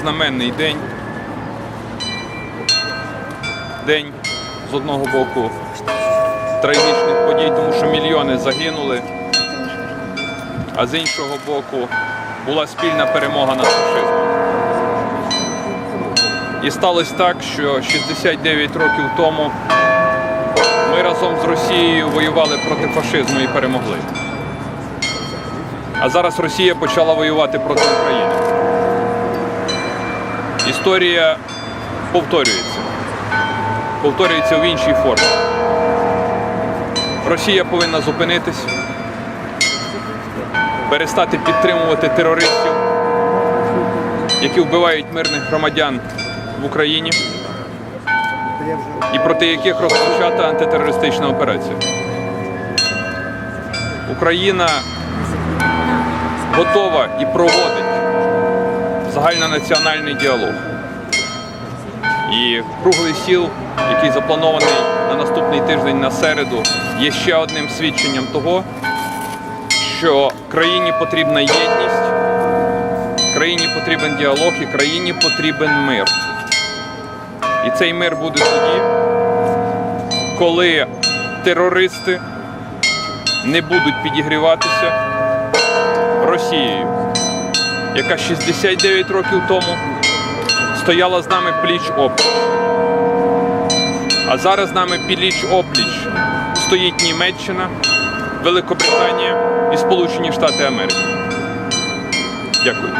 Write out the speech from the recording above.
знаменний день. День з одного боку трагічних подій, тому що мільйони загинули, а з іншого боку була спільна перемога над фашизмом. І сталося так, що 69 років тому ми разом з Росією воювали проти фашизму і перемогли. А зараз Росія почала воювати проти України. Історія повторюється. Повторюється в іншій формі. Росія повинна зупинитись, перестати підтримувати терористів, які вбивають мирних громадян в Україні і проти яких розпочата антитерористична операція. Україна готова і проводить загальнонаціональний діалог. І круглий стіл, який запланований на наступний тиждень на середу, є ще одним свідченням того, що країні потрібна єдність, країні потрібен діалог і країні потрібен мир. І цей мир буде тоді, коли терористи не будуть підігріватися Росією, яка 69 років тому стояла з нами пліч опліч. А зараз з нами пліч опліч стоїть Німеччина, Великобританія і Сполучені Штати Америки. Дякую.